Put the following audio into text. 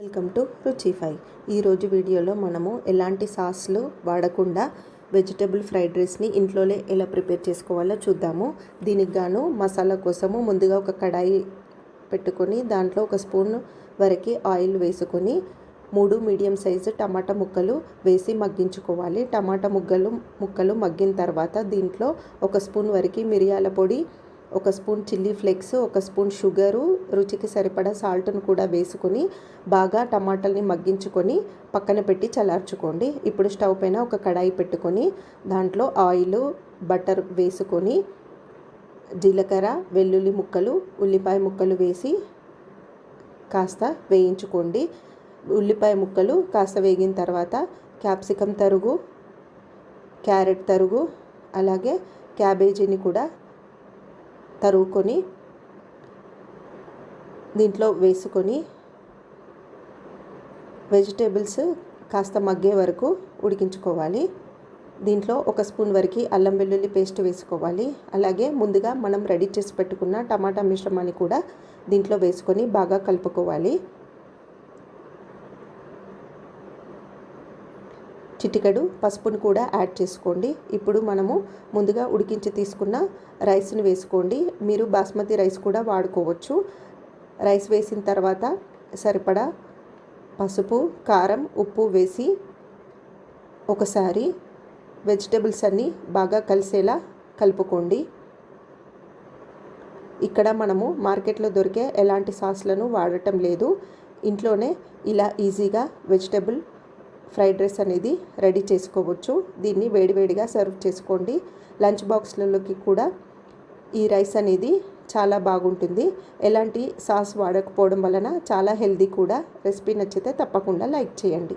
Welcome to రుచిఫై ఈరోజు వీడియోలో మనము ఎలాంటి సాస్లు వాడకుండా వెజిటబుల్ ఫ్రైడ్ రైస్ని ఇంట్లోనే ఎలా ప్రిపేర్ చేసుకోవాలో చూద్దాము. దీనికి గాను మసాలా కోసము ముందుగా ఒక కడాయి పెట్టుకొని దాంట్లో ఒక స్పూన్ వరకు ఆయిల్ వేసుకొని మూడు మీడియం సైజు టమాటా ముక్కలు వేసి మగ్గించుకోవాలి. టమాటా ముగ్గలు ముక్కలు మగ్గిన తర్వాత దీంట్లో ఒక స్పూన్ వరకు మిరియాల పొడి ఒక స్పూన్ చిల్లీ ఫ్లేక్స్ ఒక స్పూన్ షుగరు రుచికి సరిపడా సాల్ట్ను కూడా వేసుకొని బాగా టమాటాలని మగ్గించుకొని పక్కన పెట్టి చల్లార్చుకోండి. ఇప్పుడు స్టవ్ పైన ఒక కడాయి పెట్టుకొని దాంట్లో ఆయిల్ బటర్ వేసుకొని జీలకర్ర వెల్లుల్లి ముక్కలు ఉల్లిపాయ ముక్కలు వేసి కాస్త వేయించుకోండి. ఉల్లిపాయ ముక్కలు కాస్త వేగిన తర్వాత క్యాప్సికమ్ తరుగు క్యారెట్ తరుగు అలాగే క్యాబేజీని కూడా తరుగుకొని దీంట్లో వేసుకొని వెజిటేబుల్స్ కాస్త మగ్గే వరకు ఉడికించుకోవాలి. దీంట్లో ఒక స్పూన్ వరకు అల్లం వెల్లుల్లి పేస్ట్ వేసుకోవాలి. అలాగే ముందుగా మనం రెడీ చేసి పెట్టుకున్న టమాటా మిశ్రమాన్ని కూడా దీంట్లో వేసుకొని బాగా కలుపుకోవాలి. చిటికెడు పసుపును కూడా యాడ్ చేసుకోండి. ఇప్పుడు మనము ముందుగా ఉడికించి తీసుకున్న రైస్ని వేసుకోండి. మీరు బాస్మతి రైస్ కూడా వాడుకోవచ్చు. రైస్ వేసిన తర్వాత సరిపడా పసుపు కారం ఉప్పు వేసి ఒకసారి వెజిటబుల్స్ అన్నీ బాగా కలిసేలా కలుపుకోండి. ఇక్కడ మనము మార్కెట్లో దొరికే ఎలాంటి సాస్లను వాడటం లేదు. ఇంట్లోనే ఇలా ఈజీగా వెజిటబుల్ ఫ్రైడ్ రైస్ అనేది రెడీ చేసుకోవచ్చు. దీన్ని వేడివేడిగా సర్వ్ చేసుకోండి. లంచ్ బాక్స్లలోకి కూడా ఈ రైస్ అనేది చాలా బాగుంటుంది. ఎలాంటి సాస్ వాడకపోవడం వలన చాలా హెల్దీ కూడా రెసిపీ నచ్చితే తప్పకుండా లైక్ చేయండి.